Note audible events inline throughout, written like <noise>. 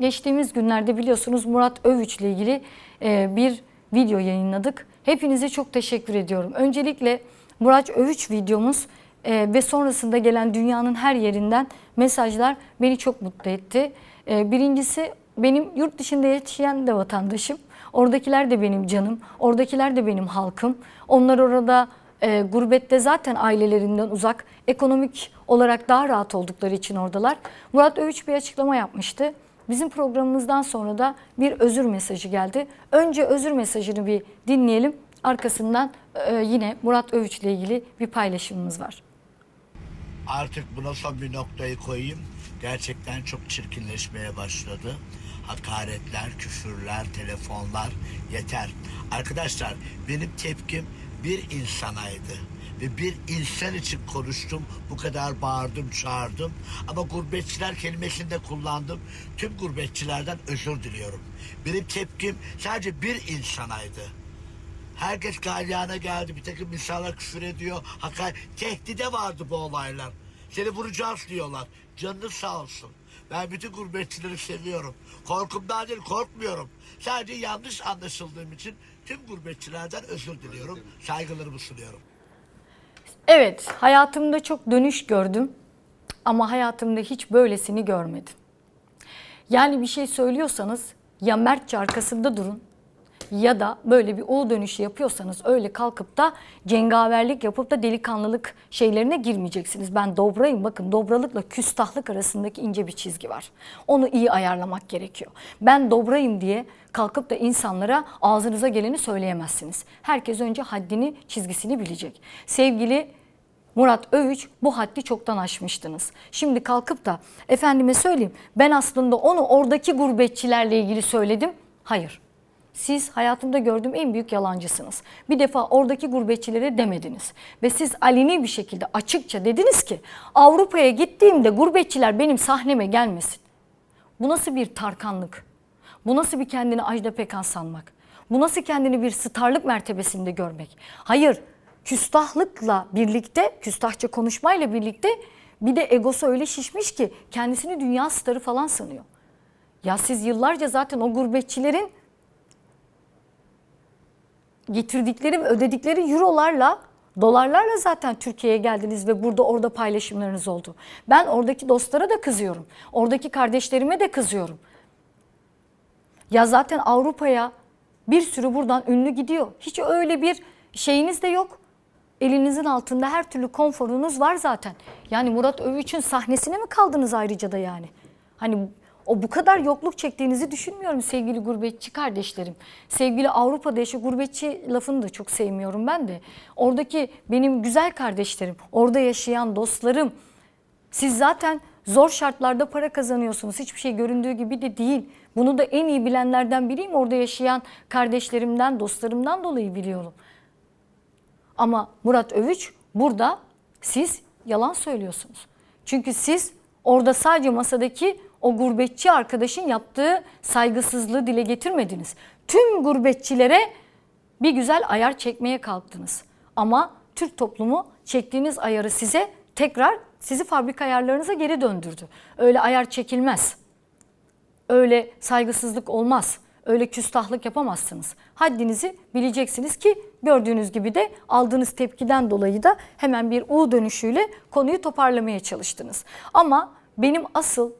geçtiğimiz günlerde biliyorsunuz Murat Övüç ile ilgili e, bir video yayınladık. Hepinize çok teşekkür ediyorum. Öncelikle Murat Övüç videomuz e, ve sonrasında gelen dünyanın her yerinden mesajlar beni çok mutlu etti. E, birincisi benim yurt dışında yaşayan da vatandaşım. Oradakiler de benim canım, oradakiler de benim halkım. Onlar orada e, gurbette zaten ailelerinden uzak, ekonomik olarak daha rahat oldukları için oradalar. Murat Övüç bir açıklama yapmıştı. Bizim programımızdan sonra da bir özür mesajı geldi. Önce özür mesajını bir dinleyelim. Arkasından e, yine Murat Övüç ile ilgili bir paylaşımımız var. Artık buna son bir noktayı koyayım. Gerçekten çok çirkinleşmeye başladı. Hakaretler, küfürler, telefonlar yeter. Arkadaşlar benim tepkim bir insanaydı. Ve bir insan için konuştum. Bu kadar bağırdım, çağırdım. Ama gurbetçiler kelimesini de kullandım. Tüm gurbetçilerden özür diliyorum. Benim tepkim sadece bir insanaydı. Herkes galyana geldi. Bir takım insanlar küfür ediyor. Hakikaten tehdide vardı bu olaylar. Seni vuracağız diyorlar. Canınız sağ olsun. Ben bütün gurbetçileri seviyorum. Korkumdan değil korkmuyorum. Sadece yanlış anlaşıldığım için tüm gurbetçilerden özür diliyorum. Saygılarımı sunuyorum. Evet, hayatımda çok dönüş gördüm ama hayatımda hiç böylesini görmedim. Yani bir şey söylüyorsanız ya mertçe arkasında durun ya da böyle bir U dönüşü yapıyorsanız öyle kalkıp da cengaverlik yapıp da delikanlılık şeylerine girmeyeceksiniz. Ben dobrayım bakın dobralıkla küstahlık arasındaki ince bir çizgi var. Onu iyi ayarlamak gerekiyor. Ben dobrayım diye kalkıp da insanlara ağzınıza geleni söyleyemezsiniz. Herkes önce haddini çizgisini bilecek. Sevgili Murat Övüç bu haddi çoktan aşmıştınız. Şimdi kalkıp da efendime söyleyeyim ben aslında onu oradaki gurbetçilerle ilgili söyledim. Hayır. Siz hayatımda gördüğüm en büyük yalancısınız. Bir defa oradaki gurbetçilere demediniz. Ve siz aleni bir şekilde açıkça dediniz ki Avrupa'ya gittiğimde gurbetçiler benim sahneme gelmesin. Bu nasıl bir tarkanlık? Bu nasıl bir kendini Ajda Pekan sanmak? Bu nasıl kendini bir starlık mertebesinde görmek? Hayır, küstahlıkla birlikte, küstahça konuşmayla birlikte bir de egosu öyle şişmiş ki kendisini dünya starı falan sanıyor. Ya siz yıllarca zaten o gurbetçilerin getirdikleri ve ödedikleri eurolarla, dolarlarla zaten Türkiye'ye geldiniz ve burada orada paylaşımlarınız oldu. Ben oradaki dostlara da kızıyorum. Oradaki kardeşlerime de kızıyorum. Ya zaten Avrupa'ya bir sürü buradan ünlü gidiyor. Hiç öyle bir şeyiniz de yok. Elinizin altında her türlü konforunuz var zaten. Yani Murat Övüç'ün sahnesine mi kaldınız ayrıca da yani? Hani o bu kadar yokluk çektiğinizi düşünmüyorum sevgili gurbetçi kardeşlerim. Sevgili Avrupa'da yaşayan gurbetçi lafını da çok sevmiyorum ben de. Oradaki benim güzel kardeşlerim, orada yaşayan dostlarım. Siz zaten zor şartlarda para kazanıyorsunuz. Hiçbir şey göründüğü gibi de değil. Bunu da en iyi bilenlerden biriyim. Orada yaşayan kardeşlerimden, dostlarımdan dolayı biliyorum. Ama Murat Övüç burada siz yalan söylüyorsunuz. Çünkü siz orada sadece masadaki o gurbetçi arkadaşın yaptığı saygısızlığı dile getirmediniz. Tüm gurbetçilere bir güzel ayar çekmeye kalktınız. Ama Türk toplumu çektiğiniz ayarı size tekrar sizi fabrika ayarlarınıza geri döndürdü. Öyle ayar çekilmez. Öyle saygısızlık olmaz. Öyle küstahlık yapamazsınız. Haddinizi bileceksiniz ki gördüğünüz gibi de aldığınız tepkiden dolayı da hemen bir U dönüşüyle konuyu toparlamaya çalıştınız. Ama benim asıl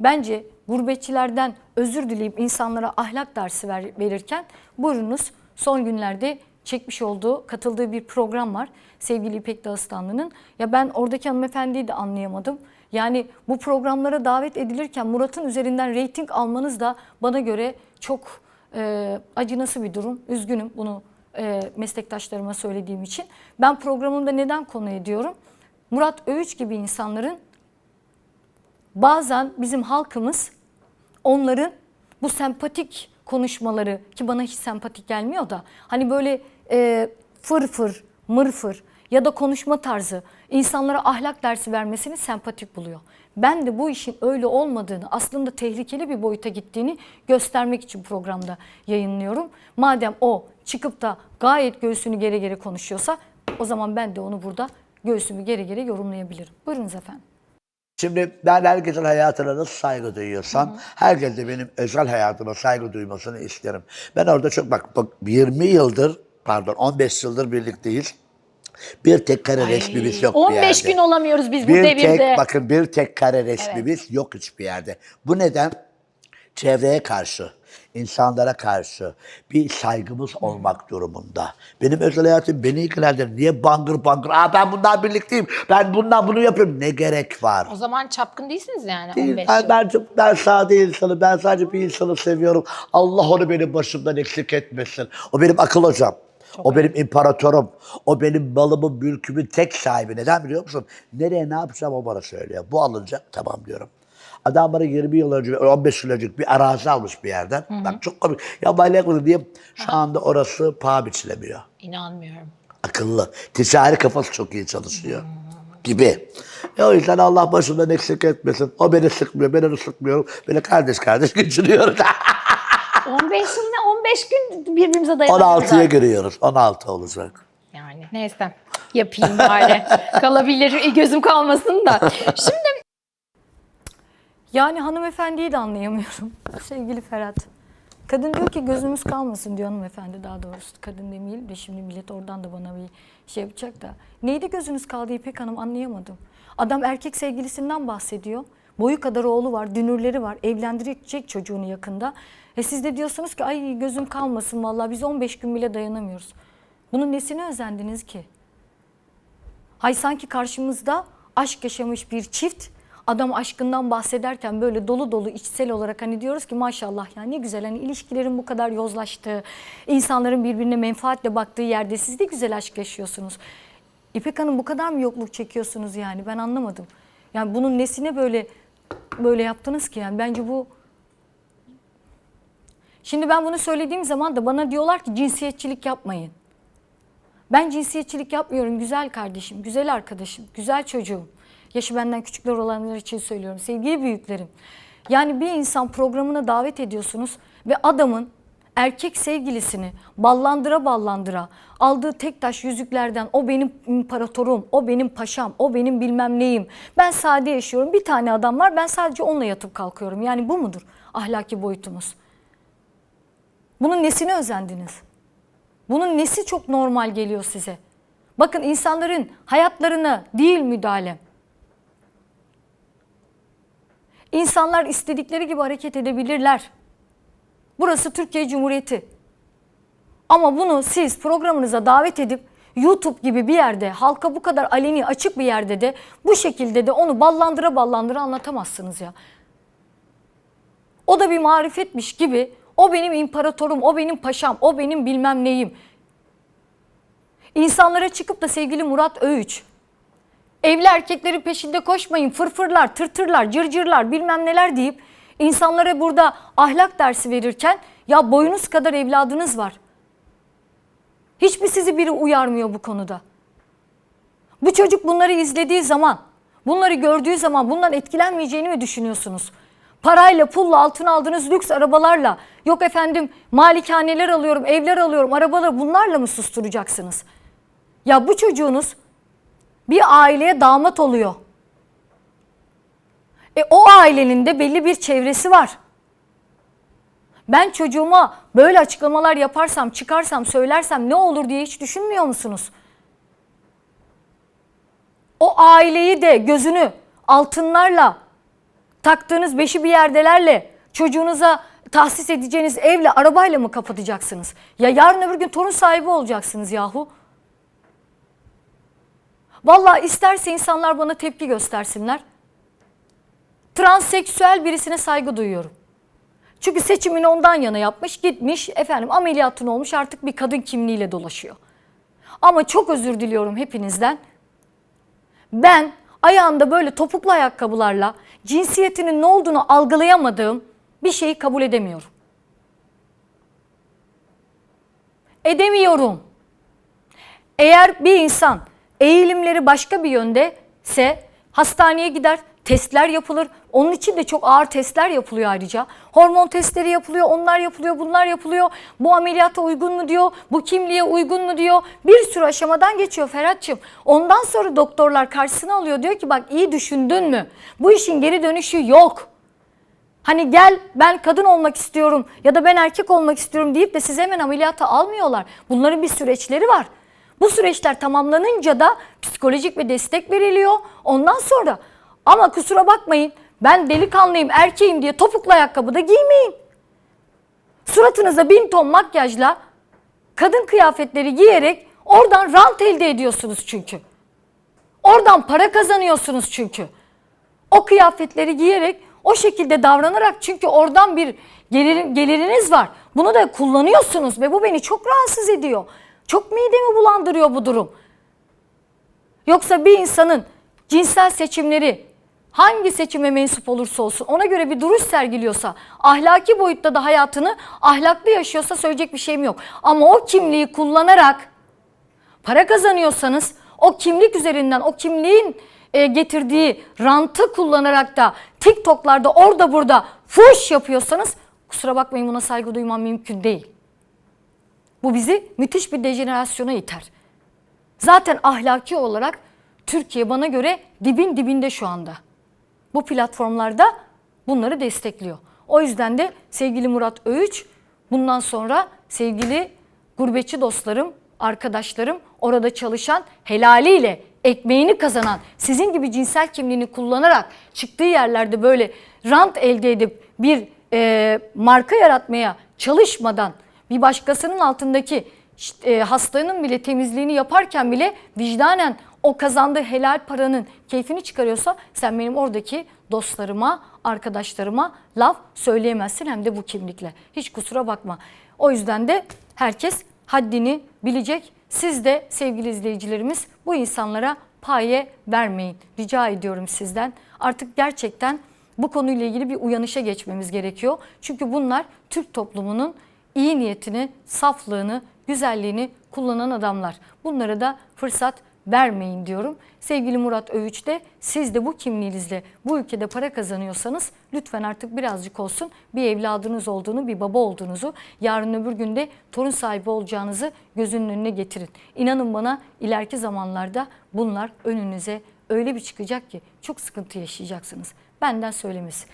bence gurbetçilerden özür dileyip insanlara ahlak dersi ver, verirken buyurunuz son günlerde çekmiş olduğu, katıldığı bir program var. Sevgili İpek Dağıstanlı'nın. Ya ben oradaki hanımefendiyi de anlayamadım. Yani bu programlara davet edilirken Murat'ın üzerinden reyting almanız da bana göre çok e, acınası bir durum. Üzgünüm bunu e, meslektaşlarıma söylediğim için. Ben programımda neden konu ediyorum? Murat Övüç gibi insanların bazen bizim halkımız onların bu sempatik konuşmaları ki bana hiç sempatik gelmiyor da hani böyle e, fır fır, mır fır ya da konuşma tarzı insanlara ahlak dersi vermesini sempatik buluyor. Ben de bu işin öyle olmadığını, aslında tehlikeli bir boyuta gittiğini göstermek için programda yayınlıyorum. Madem o çıkıp da gayet göğsünü geri geri konuşuyorsa o zaman ben de onu burada göğsümü geri geri yorumlayabilirim. Buyurunuz efendim. Şimdi ben herkesin hayatına nasıl saygı duyuyorsam, herkes de benim özel hayatıma saygı duymasını isterim. Ben orada çok bak, bak 20 yıldır, pardon 15 yıldır birlikteyiz. Bir tek kare resmimiz yok bir 15 yerde. gün olamıyoruz biz bu bir devirde. tek bakın bir tek kare resmimiz yok hiçbir yerde. Bu neden? Çevreye karşı, insanlara karşı bir saygımız olmak durumunda. Benim özel hayatım beni ilgilendirir. Niye bangır bangır? Aa ben bundan birlikteyim. Ben bundan bunu yapıyorum. Ne gerek var? O zaman çapkın değilsiniz yani Değil. 15 Ben, yıl. ben, çok- ben sade insanım. Ben sadece bir insanı seviyorum. Allah onu benim başımdan eksik etmesin. O benim akıl hocam. o benim imparatorum. O benim malımın, mülkümün tek sahibi. Neden biliyor musun? Nereye ne yapacağım o bana söylüyor. Bu alınacak tamam diyorum. Adam bana 20 yıl önce, 15 yıl önce bir arazi almış bir yerden. Bak çok komik. Ya manyak mısın diye şu anda orası paha biçilemiyor İnanmıyorum. akıllı. Ticari kafası çok iyi çalışıyor. Gibi. E o yüzden Allah başımdan eksik etmesin. O beni sıkmıyor, ben onu sıkmıyorum. Böyle kardeş kardeş geçiriyoruz. <laughs> 15 yıl ne? 15 gün birbirimize dayanamıyoruz. 16'ya giriyoruz. 16 olacak. Yani neyse yapayım bari. <laughs> Kalabilir gözüm kalmasın da. Şimdi Yani hanımefendiyi de anlayamıyorum <laughs> sevgili Ferhat. Kadın diyor ki gözümüz kalmasın diyor hanımefendi daha doğrusu. Kadın demeyelim de şimdi millet oradan da bana bir şey yapacak da. Neydi gözünüz kaldı İpek Hanım anlayamadım. Adam erkek sevgilisinden bahsediyor. Boyu kadar oğlu var, dünürleri var, evlendirecek çocuğunu yakında. E siz de diyorsunuz ki ay gözüm kalmasın vallahi biz 15 gün bile dayanamıyoruz. Bunun nesine özendiniz ki? Hay sanki karşımızda aşk yaşamış bir çift adam aşkından bahsederken böyle dolu dolu içsel olarak hani diyoruz ki maşallah ya ne güzel hani ilişkilerin bu kadar yozlaştığı, insanların birbirine menfaatle baktığı yerde siz de güzel aşk yaşıyorsunuz. İpek Hanım bu kadar mı yokluk çekiyorsunuz yani ben anlamadım. Yani bunun nesine böyle böyle yaptınız ki yani bence bu Şimdi ben bunu söylediğim zaman da bana diyorlar ki cinsiyetçilik yapmayın. Ben cinsiyetçilik yapmıyorum güzel kardeşim, güzel arkadaşım, güzel çocuğum. Yaşı benden küçükler olanlar için söylüyorum. Sevgili büyüklerim. Yani bir insan programına davet ediyorsunuz ve adamın erkek sevgilisini ballandıra ballandıra aldığı tek taş yüzüklerden o benim imparatorum, o benim paşam, o benim bilmem neyim. Ben sade yaşıyorum. Bir tane adam var ben sadece onunla yatıp kalkıyorum. Yani bu mudur ahlaki boyutumuz? Bunun nesine özendiniz? Bunun nesi çok normal geliyor size? Bakın insanların hayatlarına değil müdahale. İnsanlar istedikleri gibi hareket edebilirler. Burası Türkiye Cumhuriyeti. Ama bunu siz programınıza davet edip YouTube gibi bir yerde, halka bu kadar aleni açık bir yerde de bu şekilde de onu ballandıra ballandıra anlatamazsınız ya. O da bir marifetmiş gibi o benim imparatorum, o benim paşam, o benim bilmem neyim. İnsanlara çıkıp da sevgili Murat Öğüç, evli erkeklerin peşinde koşmayın, fırfırlar, tırtırlar, cırcırlar bilmem neler deyip insanlara burada ahlak dersi verirken ya boyunuz kadar evladınız var. Hiçbir sizi biri uyarmıyor bu konuda. Bu çocuk bunları izlediği zaman, bunları gördüğü zaman bundan etkilenmeyeceğini mi düşünüyorsunuz? Parayla, pulla, altın aldığınız lüks arabalarla, yok efendim malikaneler alıyorum, evler alıyorum, arabalar bunlarla mı susturacaksınız? Ya bu çocuğunuz bir aileye damat oluyor. E o ailenin de belli bir çevresi var. Ben çocuğuma böyle açıklamalar yaparsam, çıkarsam, söylersem ne olur diye hiç düşünmüyor musunuz? O aileyi de gözünü altınlarla, taktığınız beşi bir yerdelerle, çocuğunuza tahsis edeceğiniz evle, arabayla mı kapatacaksınız? Ya yarın öbür gün torun sahibi olacaksınız yahu. Vallahi isterse insanlar bana tepki göstersinler. Transseksüel birisine saygı duyuyorum. Çünkü seçimini ondan yana yapmış, gitmiş, efendim ameliyatın olmuş artık bir kadın kimliğiyle dolaşıyor. Ama çok özür diliyorum hepinizden. Ben ayağında böyle topuklu ayakkabılarla cinsiyetinin ne olduğunu algılayamadığım bir şeyi kabul edemiyorum. Edemiyorum. Eğer bir insan eğilimleri başka bir yönde ise hastaneye gider, Testler yapılır. Onun için de çok ağır testler yapılıyor ayrıca. Hormon testleri yapılıyor, onlar yapılıyor, bunlar yapılıyor. Bu ameliyata uygun mu diyor, bu kimliğe uygun mu diyor. Bir sürü aşamadan geçiyor Ferhat'cığım. Ondan sonra doktorlar karşısına alıyor diyor ki bak iyi düşündün mü? Bu işin geri dönüşü yok. Hani gel ben kadın olmak istiyorum ya da ben erkek olmak istiyorum deyip de sizi hemen ameliyata almıyorlar. Bunların bir süreçleri var. Bu süreçler tamamlanınca da psikolojik bir destek veriliyor. Ondan sonra ama kusura bakmayın ben delikanlıyım erkeğim diye topuklu ayakkabı da giymeyin. Suratınıza bin ton makyajla kadın kıyafetleri giyerek oradan rant elde ediyorsunuz çünkü. Oradan para kazanıyorsunuz çünkü. O kıyafetleri giyerek o şekilde davranarak çünkü oradan bir gelir, geliriniz var. Bunu da kullanıyorsunuz ve bu beni çok rahatsız ediyor. Çok midemi bulandırıyor bu durum. Yoksa bir insanın cinsel seçimleri hangi seçime mensup olursa olsun ona göre bir duruş sergiliyorsa, ahlaki boyutta da hayatını ahlaklı yaşıyorsa söyleyecek bir şeyim yok. Ama o kimliği kullanarak para kazanıyorsanız o kimlik üzerinden o kimliğin e, getirdiği rantı kullanarak da TikTok'larda orada burada fuş yapıyorsanız kusura bakmayın buna saygı duymam mümkün değil. Bu bizi müthiş bir dejenerasyona iter. Zaten ahlaki olarak Türkiye bana göre dibin dibinde şu anda. Bu platformlarda bunları destekliyor. O yüzden de sevgili Murat Öğüç bundan sonra sevgili gurbetçi dostlarım, arkadaşlarım, orada çalışan helaliyle ekmeğini kazanan, sizin gibi cinsel kimliğini kullanarak çıktığı yerlerde böyle rant elde edip bir e, marka yaratmaya çalışmadan bir başkasının altındaki e, hastanın bile temizliğini yaparken bile vicdanen o kazandığı helal paranın keyfini çıkarıyorsa sen benim oradaki dostlarıma, arkadaşlarıma laf söyleyemezsin hem de bu kimlikle. Hiç kusura bakma. O yüzden de herkes haddini bilecek. Siz de sevgili izleyicilerimiz bu insanlara paye vermeyin. Rica ediyorum sizden. Artık gerçekten bu konuyla ilgili bir uyanışa geçmemiz gerekiyor. Çünkü bunlar Türk toplumunun iyi niyetini, saflığını, güzelliğini kullanan adamlar. Bunlara da fırsat vermeyin diyorum. Sevgili Murat Övüç de siz de bu kimliğinizle bu ülkede para kazanıyorsanız lütfen artık birazcık olsun bir evladınız olduğunu, bir baba olduğunuzu, yarın öbür günde torun sahibi olacağınızı gözünün önüne getirin. İnanın bana ileriki zamanlarda bunlar önünüze öyle bir çıkacak ki çok sıkıntı yaşayacaksınız. Benden söylemesi.